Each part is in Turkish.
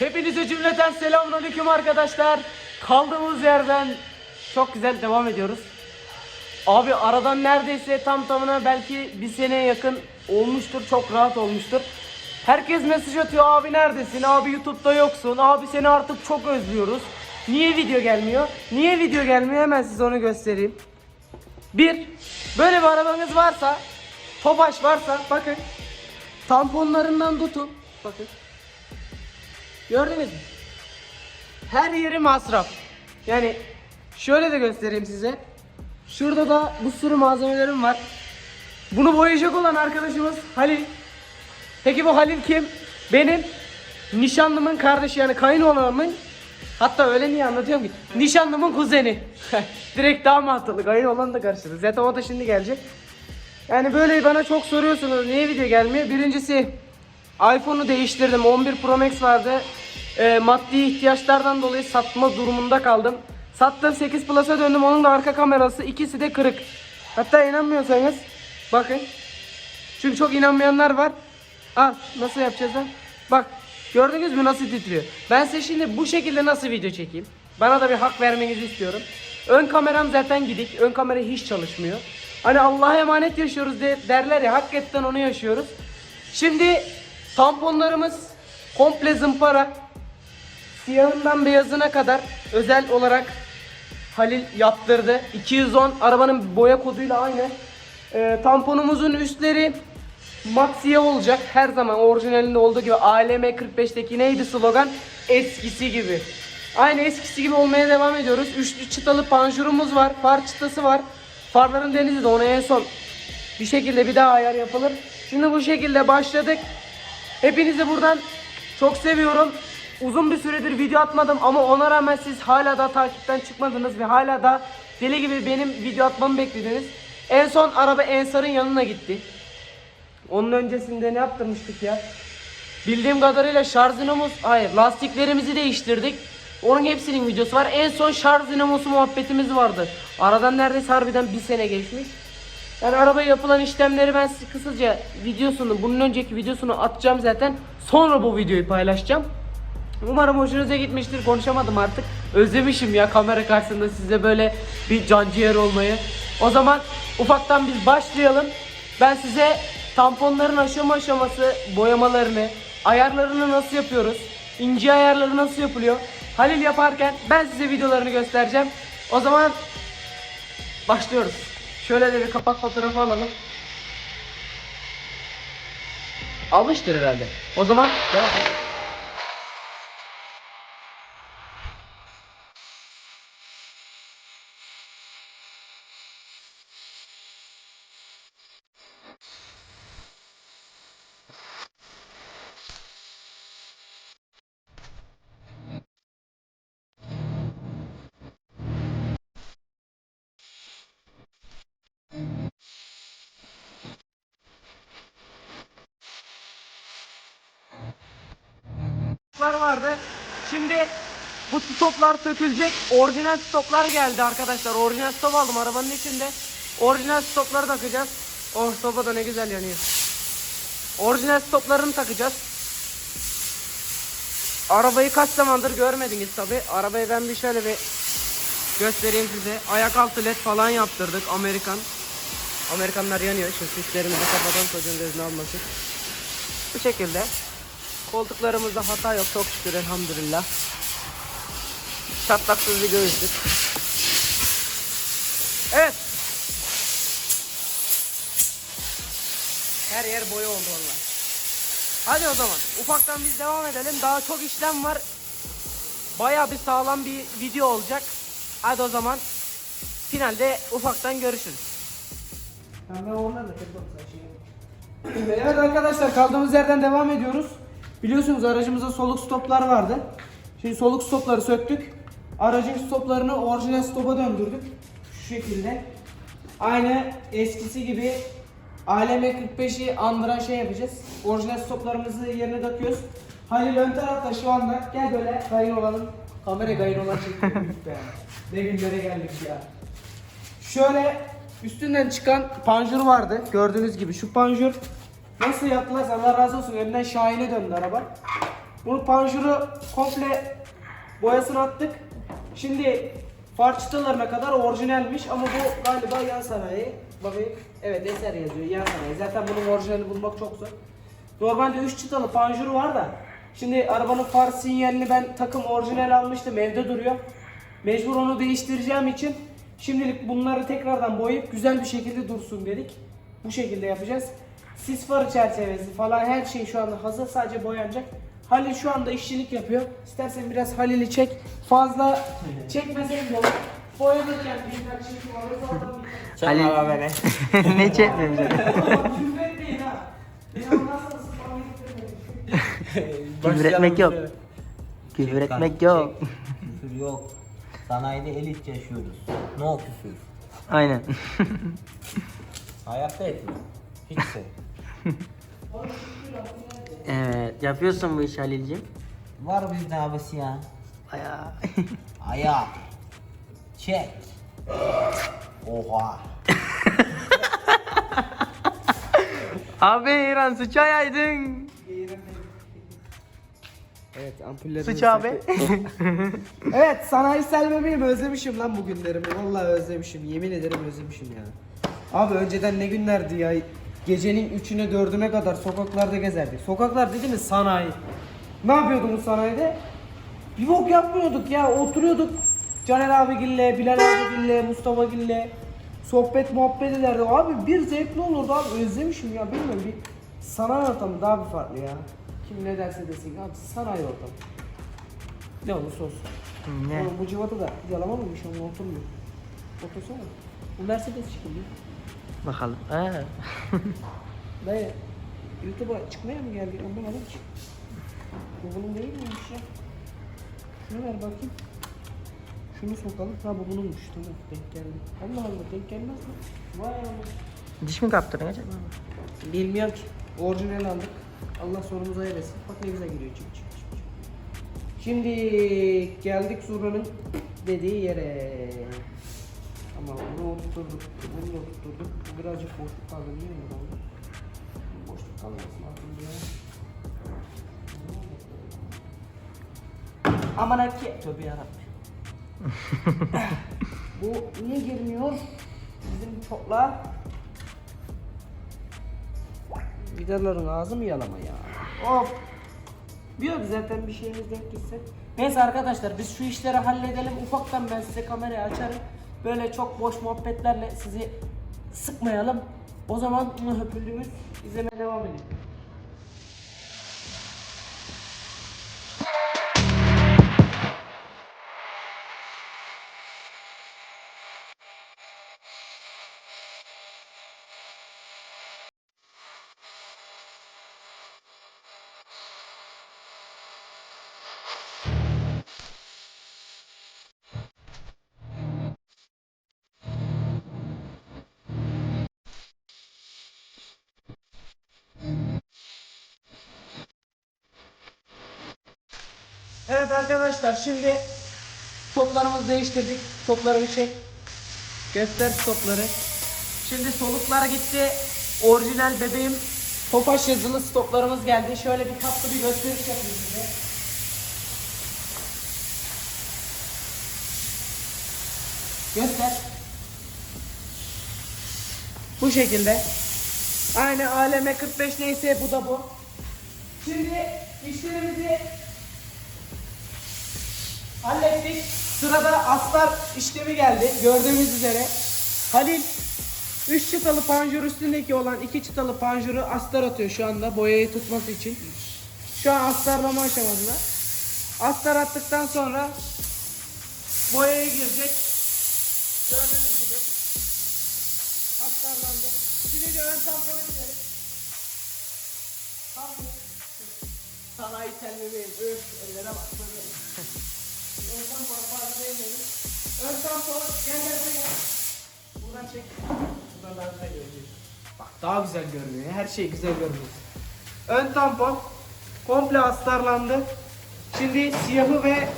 Hepinize cümleten selamünaleyküm arkadaşlar. Kaldığımız yerden çok güzel devam ediyoruz. Abi aradan neredeyse tam tamına belki bir seneye yakın olmuştur. Çok rahat olmuştur. Herkes mesaj atıyor abi neredesin? Abi YouTube'da yoksun. Abi seni artık çok özlüyoruz. Niye video gelmiyor? Niye video gelmiyor? Hemen size onu göstereyim. Bir, böyle bir arabanız varsa, Tofaş varsa bakın. Tamponlarından tutun. Bakın. Gördünüz mü? Her yeri masraf. Yani şöyle de göstereyim size. Şurada da bir sürü malzemelerim var. Bunu boyayacak olan arkadaşımız Halil. Peki bu Halil kim? Benim nişanlımın kardeşi yani kayınoğlanımın hatta öyle niye anlatıyorum ki? Nişanlımın kuzeni. Direkt daha mantıklı. Kayınoğlan da karıştırdı. Zaten o da şimdi gelecek. Yani böyle bana çok soruyorsunuz niye video gelmiyor? Birincisi iPhone'u değiştirdim. 11 Pro Max vardı. Ee, maddi ihtiyaçlardan dolayı satma durumunda kaldım. Sattım 8 Plus'a döndüm. Onun da arka kamerası ikisi de kırık. Hatta inanmıyorsanız bakın. Çünkü çok inanmayanlar var. Al nasıl yapacağız lan? Bak gördünüz mü nasıl titriyor. Ben size şimdi bu şekilde nasıl video çekeyim? Bana da bir hak vermenizi istiyorum. Ön kameram zaten gidik. Ön kamera hiç çalışmıyor. Hani Allah'a emanet yaşıyoruz de, derler ya hakikaten onu yaşıyoruz. Şimdi tamponlarımız komple zımpara. Siyahından beyazına kadar özel olarak Halil yaptırdı. 210 arabanın boya koduyla aynı. Ee, tamponumuzun üstleri mat siyah olacak. Her zaman orijinalinde olduğu gibi ALM 45'teki neydi slogan? Eskisi gibi. Aynı eskisi gibi olmaya devam ediyoruz. Üçlü çıtalı panjurumuz var. Far çıtası var. Farların denizi de ona en son bir şekilde bir daha ayar yapılır. Şimdi bu şekilde başladık. Hepinizi buradan çok seviyorum. Uzun bir süredir video atmadım ama ona rağmen siz hala da takipten çıkmadınız ve hala da deli gibi benim video atmamı beklediniz. En son araba Ensar'ın yanına gitti. Onun öncesinde ne yaptırmıştık ya? Bildiğim kadarıyla şarj dinamos, hayır lastiklerimizi değiştirdik. Onun hepsinin videosu var. En son şarj dinamosu muhabbetimiz vardı. Aradan neredeyse harbiden bir sene geçmiş. Yani arabaya yapılan işlemleri ben size kısaca videosunu, bunun önceki videosunu atacağım zaten. Sonra bu videoyu paylaşacağım. Umarım hoşunuza gitmiştir. Konuşamadım artık. Özlemişim ya kamera karşısında size böyle bir canciğer olmayı. O zaman ufaktan biz başlayalım. Ben size tamponların aşama aşaması boyamalarını, ayarlarını nasıl yapıyoruz, ince ayarları nasıl yapılıyor. Halil yaparken ben size videolarını göstereceğim. O zaman başlıyoruz. Şöyle de bir kapak fotoğrafı alalım. Almıştır herhalde. O zaman devam. Bu stoplar sökülecek. Orijinal stoplar geldi arkadaşlar. Orijinal stop aldım arabanın içinde. Orijinal stopları takacağız. O stopa da ne güzel yanıyor. Orijinal stoplarını takacağız. Arabayı kaç zamandır görmediniz tabi. Arabayı ben bir şöyle bir göstereyim size. Ayak altı led falan yaptırdık Amerikan. Amerikanlar yanıyor. Şu sislerimizi kapatalım çocuğun gözünü almasın. Bu şekilde. Koltuklarımızda hata yok çok şükür elhamdülillah. Çatlaksız bir göğüslük. Evet. Her yer boya oldu valla. Hadi o zaman ufaktan biz devam edelim. Daha çok işlem var. Baya bir sağlam bir video olacak. Hadi o zaman finalde ufaktan görüşürüz. Evet arkadaşlar kaldığımız yerden devam ediyoruz. Biliyorsunuz aracımızda soluk stoplar vardı. Şimdi soluk stopları söktük. Aracın stoplarını orijinal stopa döndürdük. Şu şekilde. Aynı eskisi gibi ALM 45'i andıran şey yapacağız. Orijinal stoplarımızı yerine takıyoruz. Halil ön tarafta şu anda. Gel böyle kayın olalım. Kamera kayın olan çekti. Büyük be. Ne günlere geldik ya. Şöyle üstünden çıkan panjur vardı. Gördüğünüz gibi şu panjur nasıl yaptılar Allah razı olsun. Önden Şahin'e döndü araba. Bunu panjuru komple boyasını attık. Şimdi far çıtalarına kadar orijinalmiş ama bu galiba yan sanayi. Bakayım. Evet eser yazıyor yan sanayi. Zaten bunun orijinalini bulmak çok zor. Normalde 3 çıtalı panjuru var da şimdi arabanın far sinyalini ben takım orijinal almıştım evde duruyor. Mecbur onu değiştireceğim için şimdilik bunları tekrardan boyayıp güzel bir şekilde dursun dedik. Bu şekilde yapacağız. Sis farı çerçevesi falan her şey şu anda hazır sadece boyanacak. Halil şu anda işçilik yapıyor. İstersen biraz Halil'i çek. Fazla çekmesen de olur. Boyanırken birkaç şey var. Ali- Çakma beni. ne çekmiyorum. Küfür etmek yok. Küfür etmek yok. Küfür yok. Sanayide elit yaşıyoruz. No küfür. Aynen. Hayatta etmiyor. Hiç şey. Evet yapıyorsun bu işi Halil'cim. Var bizde abisi ya. Bayağı. Ayak. Çek. Oha. Abi İran suç ayaydın. Evet ampulleri Suç abi. Evet sanayisel bebeğim özlemişim lan bu günlerimi. Vallahi özlemişim. Yemin ederim özlemişim ya. Abi önceden ne günlerdi ya. Gecenin 3'üne 4'üne kadar sokaklarda gezerdik. Sokaklar dedi mi sanayi. Ne yapıyordunuz sanayide? Bir bok yapmıyorduk ya. Oturuyorduk. Caner abigille, Bilal abigille, Mustafa gille. Sohbet muhabbet ederdi. Abi bir zevkli olurdu abi. Özlemişim ya. Bilmiyorum bir sanayi ortamı daha bir farklı ya. Kim ne derse desin abi sanayi ortamı. Ne olursa olsun. ne? Oğlum bu civata da yalamamış ama oturmuyor. Otursana. Bu Mercedes çıkıyor. Bakalım. Ha. Dayı YouTube'a çıkmaya mı geldi anlamadım ki. Bu bunun değil miymiş ya? Şunu ver bakayım. Şunu sokalım. Ha bu bununmuş. Tamam denk geldi. Allah Allah denk gelmez mi? Vay Allah. Diş mi kaptırdın acaba? Bilmiyorum ki. Orijinal aldık. Allah sonumuzu eylesin. Bak ne güzel giriyor. Çık çık çık. çık. Şimdi geldik Zurna'nın dediği yere. Ama bunu oturturduk. Bunu da oturturduk. Bu birazcık boşluk kaldı biliyor musun? Boşluk kalmasın aklımda. Aman ki. Tövbe yarabbim. Bu niye girmiyor? Bizim çoklar. Vidaların ağzı mı yalama ya? Of. Yok zaten bir şeyimiz denk gitse. Neyse arkadaşlar biz şu işleri halledelim. Ufaktan ben size kamerayı açarım. Böyle çok boş muhabbetlerle sizi sıkmayalım. O zaman höpüldüğümüz izlemeye devam edelim. Evet arkadaşlar şimdi toplarımızı değiştirdik. Topları bir çek. Göster stopları. Şimdi soluklar gitti. Orijinal bebeğim Tofaş yazılı stoplarımız geldi. Şöyle bir tatlı bir gösteriş yapayım size. Göster. Bu şekilde. Aynı aleme 45 neyse bu da bu. Şimdi işlerimizi hallettik. Sırada astar işlemi geldi. Gördüğünüz üzere. Halil 3 çıtalı panjur üstündeki olan 2 çıtalı panjuru astar atıyor şu anda boyayı tutması için. Şu an astarlama aşamasında. Astar attıktan sonra boyaya girecek. Gördüğünüz gibi astarlandı. Şimdi de ön tamponu gidelim. Tamponu. Sanayi telmemeyin. Öf ellere bak. Ön tamponu fazla değmeyin. Ön tampon gel gel gel. Buradan çek. Buradan daha güzel görünüyor. Bak daha güzel görünüyor. Her şey güzel görünüyor. Ön tampon komple astarlandı. Şimdi siyahı ve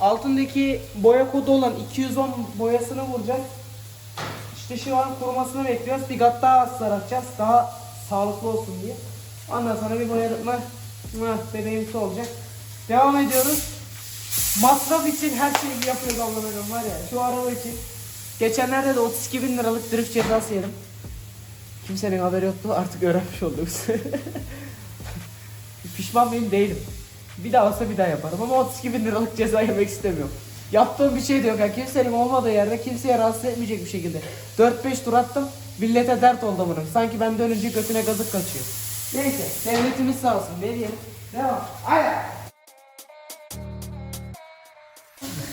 altındaki boya kodu olan 210 boyasını vuracağız. İşte şu an kurumasını bekliyoruz. Bir kat daha astar atacağız. Daha sağlıklı olsun diye. Ondan sonra bir boyadık mı bebeğimsi olacak. Devam ediyoruz. Masraf için her şeyi yapıyoruz Allah'ım var ya şu araba için. Geçenlerde de 32 bin liralık drift cezası yedim. Kimsenin haberi yoktu artık öğrenmiş olduk. Pişman mıyım değilim. Bir daha olsa bir daha yaparım ama 32 bin liralık ceza yemek istemiyorum. Yaptığım bir şey de yok. Yani kimsenin olmadığı yerde kimseye rahatsız etmeyecek bir şekilde. 4-5 tur attım. Millete dert oldu bunun. Sanki ben dönünce götüne gazık kaçıyor. Neyse devletimiz sağ olsun. Ne diyelim? Devam. Hayır.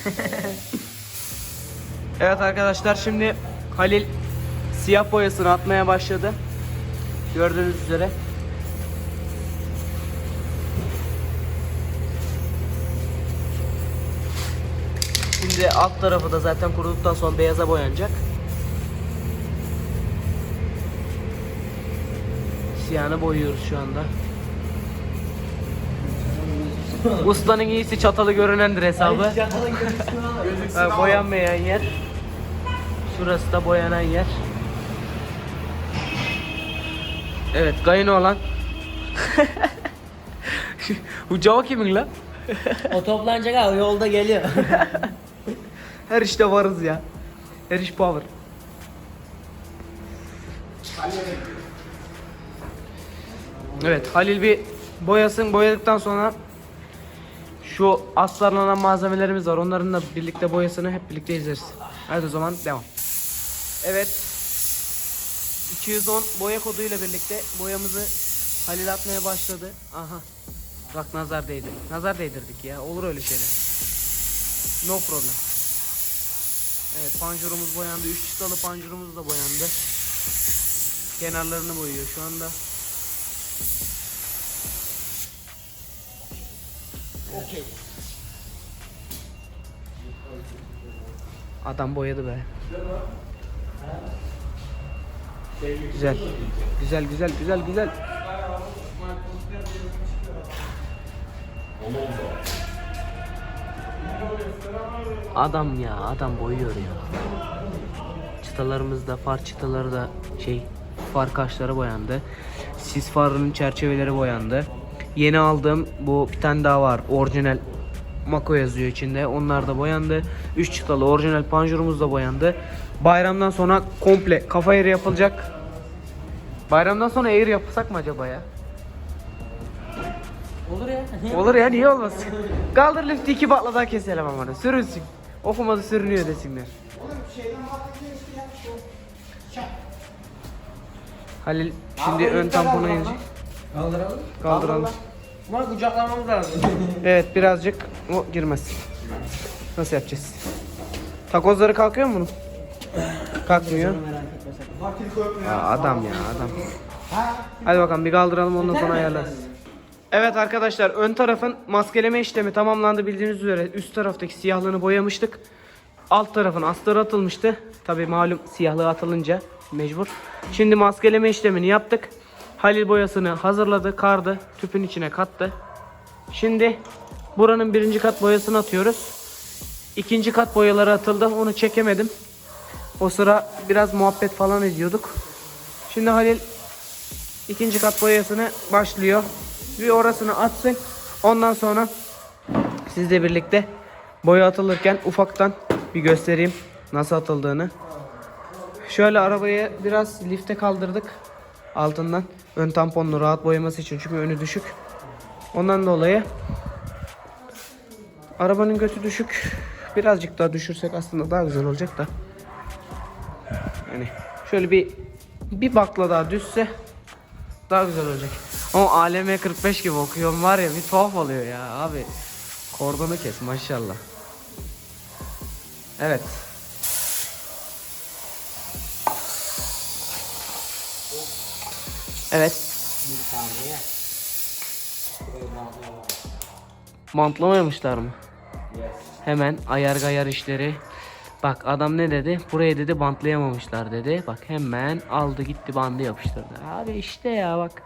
evet arkadaşlar şimdi Halil siyah boyasını atmaya başladı. Gördüğünüz üzere. Şimdi alt tarafı da zaten kuruduktan sonra beyaza boyanacak. Siyahını boyuyoruz şu anda. Ustanın iyisi çatalı görünendir hesabı. Ha, boyanmayan yer. Şurası da boyanan yer. Evet, kayını olan. Bu cava kimin lan? O toplanacak abi yolda geliyor. Her işte varız ya. Her iş power. Evet Halil bir boyasın boyadıktan sonra şu astarlanan malzemelerimiz var. Onların da birlikte boyasını hep birlikte izleriz. Hadi o zaman devam. Evet. 210 boya koduyla birlikte boyamızı Halil atmaya başladı. Aha. Bak nazar değdi. Nazar değdirdik ya. Olur öyle şeyler. No problem. Evet panjurumuz boyandı. 3 çıtalı panjurumuz da boyandı. Kenarlarını boyuyor şu anda. Okey. Adam boyadı be. Güzel. Güzel güzel güzel güzel. Adam ya adam boyuyor ya. Çıtalarımız da far çıtaları da şey far kaşları boyandı. Sis farının çerçeveleri boyandı. Yeni aldığım bu bir tane daha var. Orijinal Mako yazıyor içinde. Onlar da boyandı. 3 çıtalı orijinal panjurumuz da boyandı. Bayramdan sonra komple kafa yeri yapılacak. Bayramdan sonra air yapsak mı acaba ya? Olur ya. Olur ya niye olmasın? Kaldır lifti iki bakla daha keselim ama sürünsün. Okumadı sürünüyor desinler. Halil şimdi ön tampona inecek. Kaldıralım. Kaldıralım. Ama kucaklamamız lazım. Evet birazcık o girmez. Nasıl yapacağız? Takozları kalkıyor mu bunun? Kalkmıyor. Aa, adam ya adam. Hadi bakalım bir kaldıralım ondan sonra ayarlarız. Evet arkadaşlar ön tarafın maskeleme işlemi tamamlandı bildiğiniz üzere üst taraftaki siyahlığını boyamıştık. Alt tarafın astarı atılmıştı. Tabi malum siyahlığı atılınca mecbur. Şimdi maskeleme işlemini yaptık. Halil boyasını hazırladı, kardı, tüpün içine kattı. Şimdi buranın birinci kat boyasını atıyoruz. İkinci kat boyaları atıldı. Onu çekemedim. O sıra biraz muhabbet falan ediyorduk. Şimdi Halil ikinci kat boyasını başlıyor. Bir orasını atsın. Ondan sonra sizle birlikte boya atılırken ufaktan bir göstereyim nasıl atıldığını. Şöyle arabayı biraz lifte kaldırdık altından. Ön tamponunu rahat boyaması için çünkü önü düşük. Ondan dolayı arabanın götü düşük. Birazcık daha düşürsek aslında daha güzel olacak da. Yani şöyle bir bir bakla daha düşse daha güzel olacak. Ama ALM 45 gibi okuyorum var ya bir tuhaf oluyor ya abi. Kordonu kes maşallah. Evet. Evet. Bir bağlayalım. Mantlamamışlar mı? Hemen ayar gayar işleri. Bak adam ne dedi? Buraya dedi bantlayamamışlar dedi. Bak hemen aldı gitti bandı yapıştırdı. Abi işte ya bak.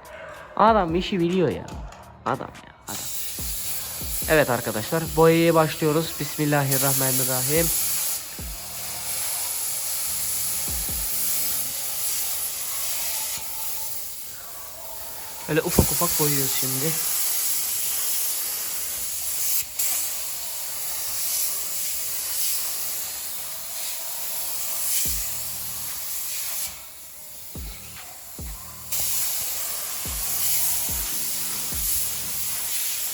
Adam işi biliyor ya. Adam ya adam. Evet arkadaşlar boyaya başlıyoruz. Bismillahirrahmanirrahim. Öyle ufak ufak koyuyoruz şimdi.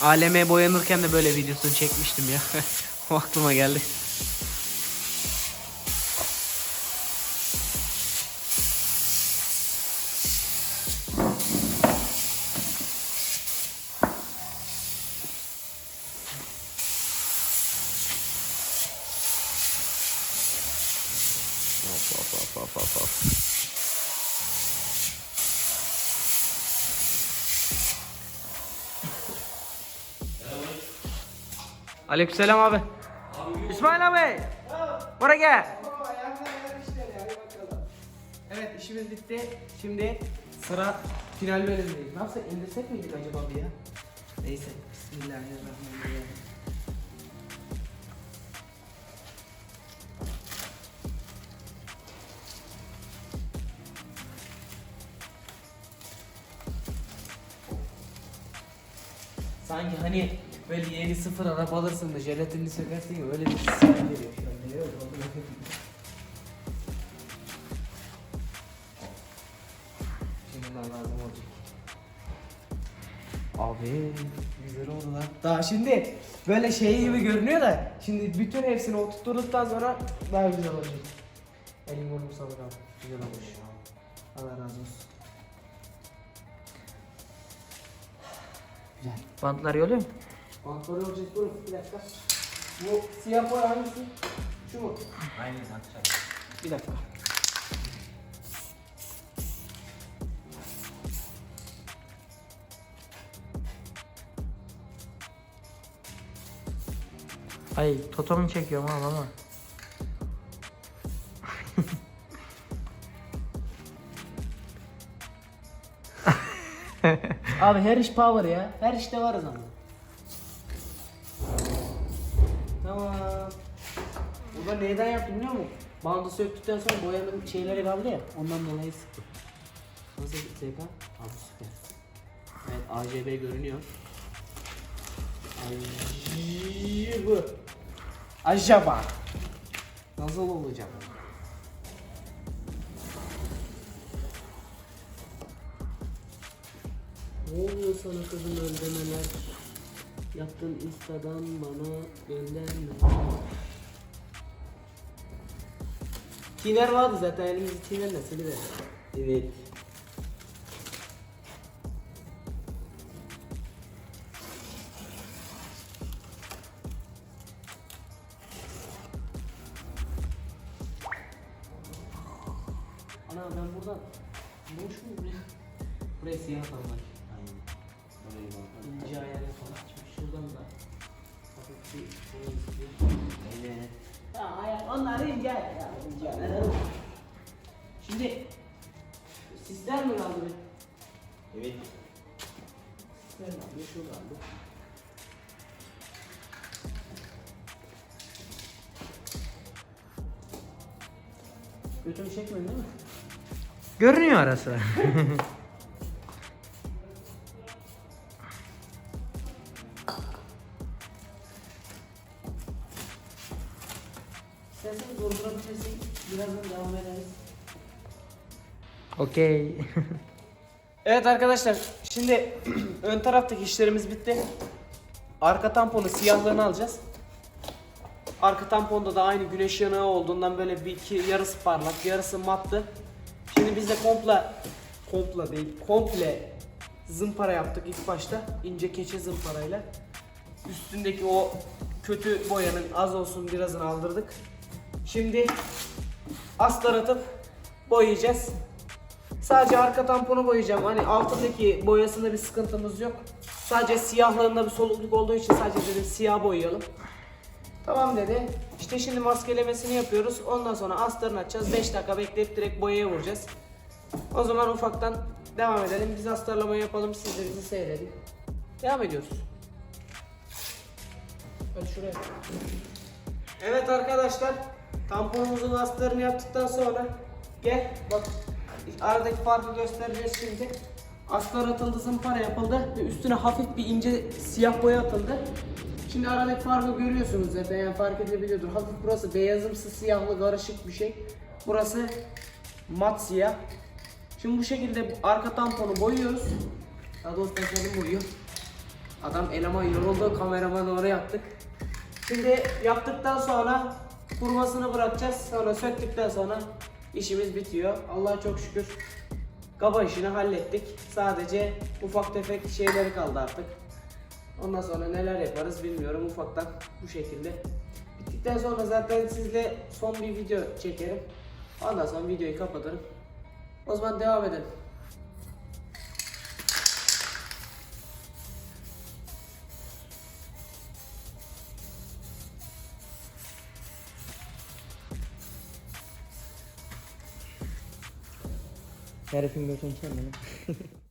ALM boyanırken de böyle videosunu çekmiştim ya. o aklıma geldi. Aleykümselam abi. İsmail abi. Buraya gel. Evet işimiz bitti. Şimdi sıra final bölümündeyiz. Ne yapsak indirsek miydik acaba bir ya? Neyse. Bismillahirrahmanirrahim. Sanki hani böyle yeni sıfır araba alırsın da jelatinini sökersin ya öyle bir his geliyor? Şimdi bunlar lazım olacak. Abi güzel oldu lan. Daha şimdi böyle şey gibi görünüyor da şimdi bütün hepsini oturtturduktan sonra daha güzel olacak. Elim kolum sağlık abi. Güzel olmuş. Allah razı olsun. Güzel. Bantlar yoluyor mu? Kontrol olacak durun bir dakika. Bu siyah boya hangisi? Şu mu? Aynen atacak. Bir dakika. Ay totomu çekiyorum abi ama. Abi her iş power ya. Her işte varız ama. Neyden yaptım biliyor musun? Bandı söktükten sonra boyanın şeyleri kaldı ya. Ondan dolayı sıktım. Nasıl SK? Abi süper. Evet AJB görünüyor. Bu. Acaba nasıl olacak? Ne sana kızım öldürmeler? Yaptığın instadan bana gönderme. Tiner vardı zaten elimizde tinerle siliver. Evet. İnce ayar ya. Şimdi sizler mi kaldı? Evet. Sizler kaldı şu kaldı. Götümü çekmiyorsun değil mi? Görünüyor arası. Okey. Evet arkadaşlar şimdi ön taraftaki işlerimiz bitti. Arka tamponu siyahlığını alacağız. Arka tamponda da aynı güneş yanığı olduğundan böyle bir iki yarısı parlak yarısı mattı. Şimdi biz de komple komple değil komple zımpara yaptık ilk başta ince keçe zımparayla. Üstündeki o kötü boyanın az olsun birazını aldırdık. Şimdi astar atıp boyayacağız. Sadece arka tamponu boyayacağım. Hani altındaki boyasında bir sıkıntımız yok. Sadece siyahlığında bir solukluk olduğu için sadece dedim siyah boyayalım. Tamam dedi. İşte şimdi maskelemesini yapıyoruz. Ondan sonra astarını açacağız. 5 dakika bekleyip direkt boyaya vuracağız. O zaman ufaktan devam edelim. Biz astarlamayı yapalım. Siz de bizi seyredin. Devam ediyoruz. Hadi şuraya. Evet arkadaşlar. Tamponumuzun astarını yaptıktan sonra gel bak aradaki farkı göstereceğiz şimdi. Astar atıldı, zımpara yapıldı ve üstüne hafif bir ince siyah boya atıldı. Şimdi aradaki farkı görüyorsunuz zaten yani fark edilebiliyordur. Hafif burası beyazımsı siyahlı karışık bir şey. Burası mat siyah. Şimdi bu şekilde arka tamponu boyuyoruz. Daha doğrusu kendim boyuyorum. Adam eleman yoruldu kameramanı oraya yaptık. Şimdi yaptıktan sonra kurmasını bırakacağız. Sonra söktükten sonra işimiz bitiyor. Allah'a çok şükür kaba işini hallettik. Sadece ufak tefek şeyleri kaldı artık. Ondan sonra neler yaparız bilmiyorum ufaktan bu şekilde. Bittikten sonra zaten sizle son bir video çekerim. Ondan sonra videoyu kapatırım. O zaman devam edelim. Herifin götünü sen benim.